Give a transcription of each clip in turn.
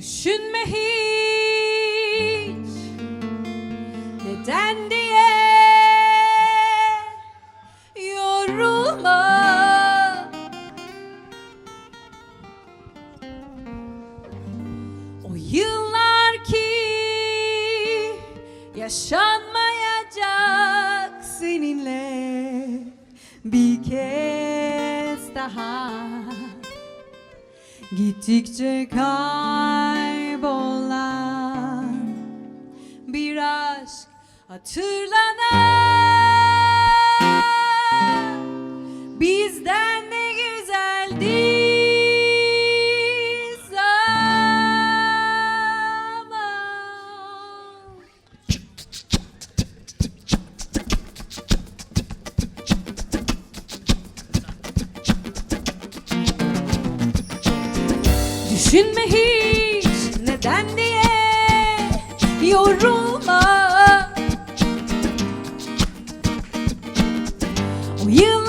Düşünme hiç. Neden diye yorulma. O yıllar ki yaşanmayacak seninle bir kez daha Gittikçe kaybolan bir aşk hatırlanan Düşünme hiç. Neden diye yorulma. O yıllar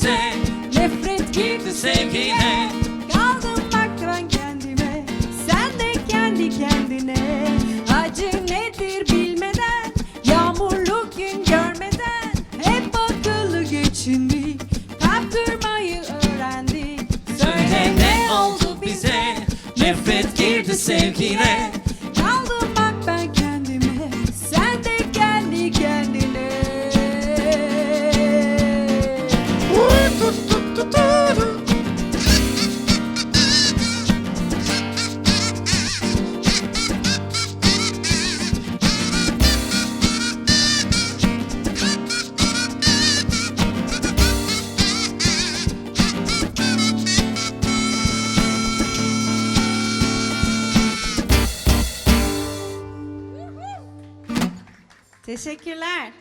bize Nefret Girdi sevgiye Kaldım bak ben kendime Sen de kendi kendine. Acı nedir bilmeden Yağmurlu gün görmeden. Hep akıllı geçindik Kaptırmayı öğrendik Söyle ne oldu bize? Nefret girdi sevgiye Teşekkürler.